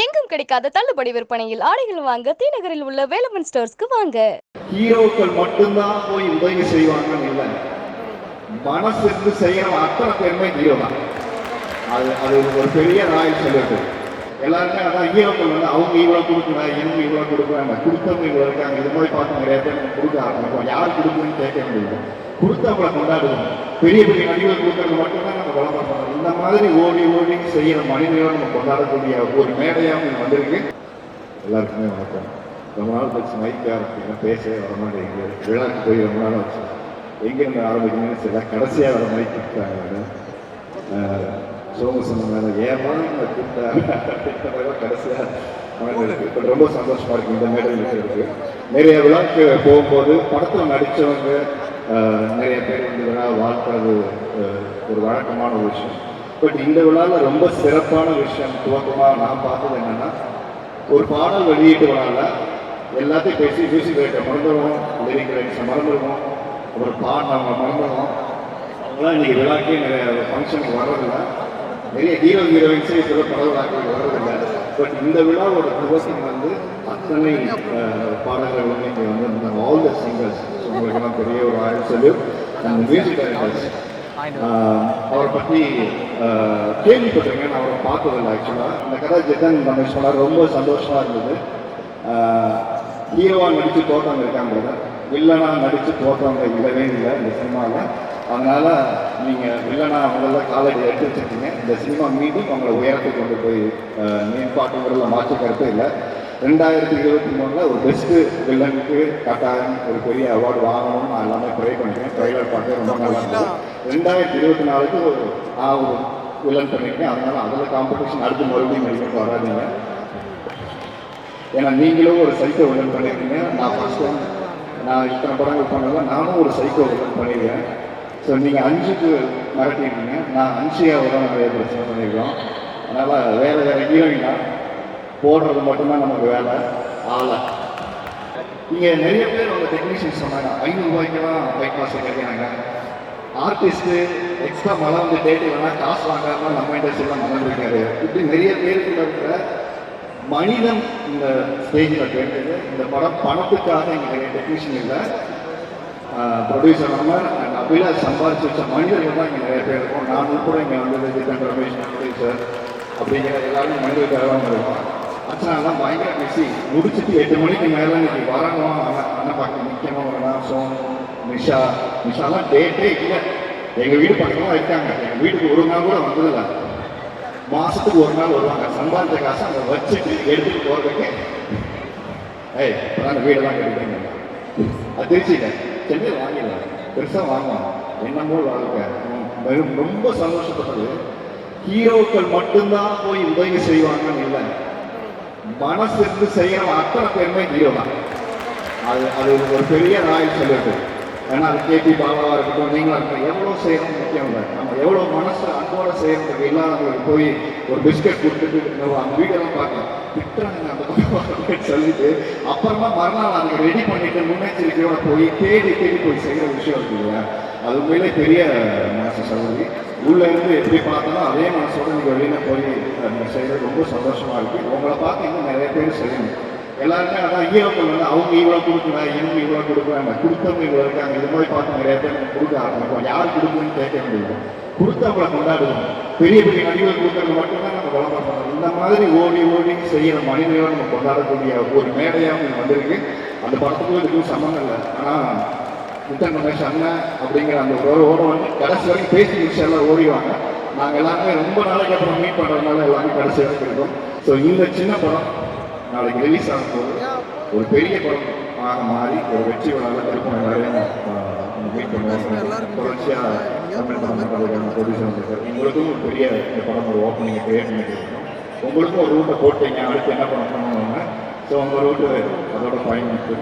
எங்கும் கிடைக்காத தள்ளுபடி விற்பனையில் ஆடைகள் வாங்க தீநகரில் உள்ள வேலமன் ஸ்டோர்ஸ்க்கு வாங்க. ஹீரோக்கள் மட்டும்தான் போய் உதவி செய்வாங்கன்னு இல்லை. மனசு இருந்து செய்யற அத்தனை பேருமே ஹீரோ தான். அது அது ஒரு பெரிய ராயல் சொல்லிட்டு எல்லாருமே அதான் ஹீரோக்கள் வந்து அவங்க இவ்வளோ கொடுக்கல இவங்க இவ்வளோ கொடுக்குறாங்க கொடுத்தவங்க இவ்வளோ இருக்காங்க. இது மாதிரி பார்த்து நிறைய பேர் கொடுக்க ஆரம்பிப்போம் யார் கொடுக்குன்னு கேட்க முடியும் கொடுத்தவங்களை கொண்டாடுவோம். பெரிய பெரிய நடிகர் கொடுக்கறது மட்டும்தான் நம்ம விளம்பரம் அந்த மாதிரி ஓடி ஓடி செய்கிற மனிதர்களை நம்ம கொண்டாடக்கூடிய ஒரு மேடையாக வந்திருக்கு. எல்லாருக்குமே வணக்கம். ரொம்ப நாள் கழிச்சு மைக்காக இருக்கீங்க. பேசவே வர மாட்டேங்குது. விழாக்கு போய் ரொம்ப நாள் வச்சு எங்கேருந்து ஆரம்பிக்கணும்னு தெரியல. கடைசியாக வர மாதிரி கூப்பிட்டாங்க சோமு சொன்ன மேலே ஏமா இந்த கூப்பிட்ட? கடைசியாக இப்போ ரொம்ப சந்தோஷமாக இருக்கு இந்த மேடையில் இருக்கிறதுக்கு. நிறைய விழாக்கு போகும்போது படத்தில் நடித்தவங்க நிறைய பேர் வந்து விழா வாழ்த்துறது ஒரு வழக்கமான ஒரு விஷயம். பட் இந்த விழாவில் ரொம்ப சிறப்பான விஷயம். துவக்கமாக நான் பார்த்தது என்னென்னா ஒரு பாடல் வெளியீட்டு விழாவில் எல்லாத்தையும் பேசி மியூசிக் ரைட்டை மறந்துடுவோம் லிரிக் ரைட்ஸை மறந்துடுவோம். அப்புறம் பாடினவங்க மறந்துடுவோம். அவங்களாம் இன்னைக்கு விழாக்கே நிறைய ஃபங்க்ஷனுக்கு வர்றதில்ல. நிறைய ஹீரோ ஹீரோயின்ஸே இப்போ பட விழாக்களுக்கு பட் இந்த விழாவோட துவக்கம் வந்து அத்தனை பாடல்கள் வந்து இங்கே வந்து ஆல் த சிங்கர்ஸ் உங்களுக்கெல்லாம் பெரிய ஒரு ஆயுள் சொல்லி அந்த மியூசிக் டைரக்டர்ஸ் அவரை பற்றி கேள்விப்பட்டிருக்கேன். நான் அவரை பார்த்ததில்லை ஆக்சுவலாக இந்த கதை ஜெகன் ரமேஷ் சொன்னார். ரொம்ப சந்தோஷமாக இருந்தது. ஹீரோவாக நடித்து தோற்றவங்க இருக்காங்க brother. நடித்து தோற்றவங்க இல்லவே இல்லை இந்த சினிமாவில் அதனால நீங்கள் வில்லனா முதல்ல காலேஜ் எடுத்து வச்சிருக்கீங்க. இந்த சினிமா மீண்டும் உங்களை உயரத்துக்கு கொண்டு போய் மேம்பாட்டுங்கிறதுல மாற்று கருத்து இல்லை. ரெண்டாயிரத்தி இருபத்தி மூணில் ஒரு பெஸ்ட்டு வில்லனுக்கு கட்டாயம் ஒரு பெரிய அவார்டு வாங்கணும்னு நான் எல்லாமே ப்ரே பண்ணிக்கிறேன் ட்ரைலர் பார்த்து ரொம்ப நல்லா இருந்தது. ரெண்டாயிரத்தி இருபத்தி நாலுக்கு ஒரு நான் ஒரு வில்லன் பண்ணியிருக்கேன் அதனால அதில் காம்படிஷன் அடுத்து மறுபடியும் நடிக்க வராதீங்க ஏன்னா நீங்களும் ஒரு சைக்கோ வில்லன் பண்ணியிருக்கீங்க நான் ஃபர்ஸ்ட் டைம் நான் இத்தனை படங்கள் பண்ணல. நானும் ஒரு சைக்கோ வில்லன் பண்ணியிருக்கேன் ஸோ நீங்கள் அஞ்சுக்கு மறக்கிறீங்க நான் அஞ்சியாவோட நிறைய பிரச்சனை பண்ணியிருக்கோம் அதனால் வேறு வேறு எங்கேயும் போடுறது மட்டும்தான் நமக்கு வேலை. ஆளை. இங்கே நிறைய பேர் உங்கள் டெக்னீஷியன் சொன்னாங்க. ஐநூறுரூவாய்க்கெல்லாம் பைக் வாசல் கேட்குறாங்க ஆர்டிஸ்ட்டு எக்ஸ்ட்ரா மழை வந்து டேட்டு வேணால் காசு வாங்காமல் நம்ம இண்டஸ்ட்ரியெலாம் மறந்துருக்காரு இப்படி நிறைய பேருக்குள்ள இருக்கிற மனிதன் இந்த ஸ்டேஜில் கேட்டது. இந்த படம் பணத்துக்காக இங்கே டெக்னீஷியன் இல்லை. ப்ரொடியூசர் நம்ம அப்படிலாம் அபிலாஷ் சம்பாதிச்சு மனிதர்கள் தான் இங்கே நிறைய பேர் இருக்கும். நான் உட்பட இங்கே வந்து ஜிதன் ரமேஷ் சார் அப்படிங்கிற எல்லாருமே மனிதர்களுக்காக தான் இருக்கோம் அச்சனாலாம் பயங்கர பிஸி முடிச்சுட்டு எட்டு மணிக்கு மேலே இன்னைக்கு வரணும் அண்ணன் பார்க்க முக்கியமாக வரணும் சோம் நிஷா. நிஷாலாம் டேட்டே இல்லை. எங்கள் வீடு பக்கமாக இருக்காங்க. எங்கள் வீட்டுக்கு ஒரு நாள் கூட வந்ததில்லை. மாதத்துக்கு ஒரு நாள் வருவாங்க. சம்பாதிச்ச காசு அங்கே வச்சுட்டு எடுத்துட்டு போகிறதுக்கு ஏய் இப்பதான் வீடெல்லாம் கிடைக்கிறீங்க அது திருச்சியில சென்னையில் வாங்கிடலாம். பெருசாக வாங்கலாம். என்னமோ வாழ்க்கை? ரொம்ப சந்தோஷப்பட்டது. ஹீரோக்கள் மட்டும்தான் போய் உதவி செய்வாங்கன்னு இல்லை. மனசு இருந்து செய்யற அத்தனை பேருமே ஹீரோ தான். அது அது ஒரு பெரிய நாய் சொல்லிட்டு ஏன்னா அது கேபி பாபாவாக இருக்கட்டும் நீங்களா இருக்கட்டும் எவ்வளோ செய்யணும் முக்கியம் இல்லை நம்ம எவ்வளோ மனசு அன்போடு செய்யறதுக்கு இல்லாதவங்களுக்கு போய் ஒரு பிஸ்கட் கொடுத்துட்டு அந்த வீடெல்லாம் பார்க்கலாம். திட்டுறாங்க அந்த பக்கம் சொல்லிட்டு அப்புறமா மறுநாள் அதை ரெடி பண்ணிட்டு முன்னெச்சரிக்கையோட போய் தேடி தேடி போய் செய்கிற விஷயம் இருக்கு இல்லையா? அது உண்மையிலே பெரிய மனசு சகோதரி. உள்ளே இருந்து எப்படி பார்த்தாலும் அதே மனசோட நீங்கள் வெளியில் போய் செய்கிறது ரொம்ப சந்தோஷமாக இருக்குது உங்களை பார்த்து இன்னும் நிறைய பேர் செய்யணும். எல்லாருமே அதான் ஹீரோக்கள் வந்து அவங்க இவ்வளோ கொடுக்கல இவங்க இவ்வளோ கொடுக்குறாங்க கொடுத்தவங்க இவ்வளோ இருக்காங்க. இது மாதிரி பார்த்து நிறைய பேர் நம்ம கொடுக்க ஆரம்பிப்போம். யார் கொடுக்குன்னு கேட்க முடியும் கொடுத்தவங்களை கொண்டாடுவோம். பெரிய பெரிய நடிகர்கள் கொடுக்கறது மட்டும்தான் நம்ம விளம்பரம் பண்ணணும் இந்த மாதிரி ஓடி ஓடி செய்யற மனிதர்களை நம்ம கொண்டாடக்கூடிய ஒரு மேடையாக வந்திருக்கு. அந்த படத்துக்கும் இதுக்கும் சம்மந்தம் இல்லை. ஆனால் முத்தன் ரமேஷ் அண்ணன் அப்படிங்கிற அந்த ஒரு ஓட வந்து கடைசி வரைக்கும் பேசி முடிச்சு எல்லாம் ஓடிவாங்க நாங்கள் எல்லாருமே ரொம்ப நாளைக்கு அப்புறம் மீட் பண்ணுறதுனால எல்லாமே கடைசி வரைக்கும் இருக்கோம். ஸோ இந்த சின்ன படம் நாளைக்கு ரிலீஸ் ஆகும்போது ஒரு பெரிய படம் ஆக மாறி ஒரு வெற்றி விழாவில் திருப்பம் எல்லாரையும் மீட் பண்ணுவோம் தொடர்ச்சியாக தமிழ் பண்ணுறதுக்கான ப்ரொடியூசர் உங்களுக்கும் ஒரு பெரிய இந்த படம் ஒரு ஓப்பனிங் கிரியேட் உங்களுக்கும் ஒரு ரூட்டை போட்டீங்க. அடுத்து என்ன பண்ண பண்ணுவாங்க ஸோ உங்கள் ரூட்டு அதோட பயணிப்பு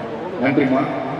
நன்றிம்மா.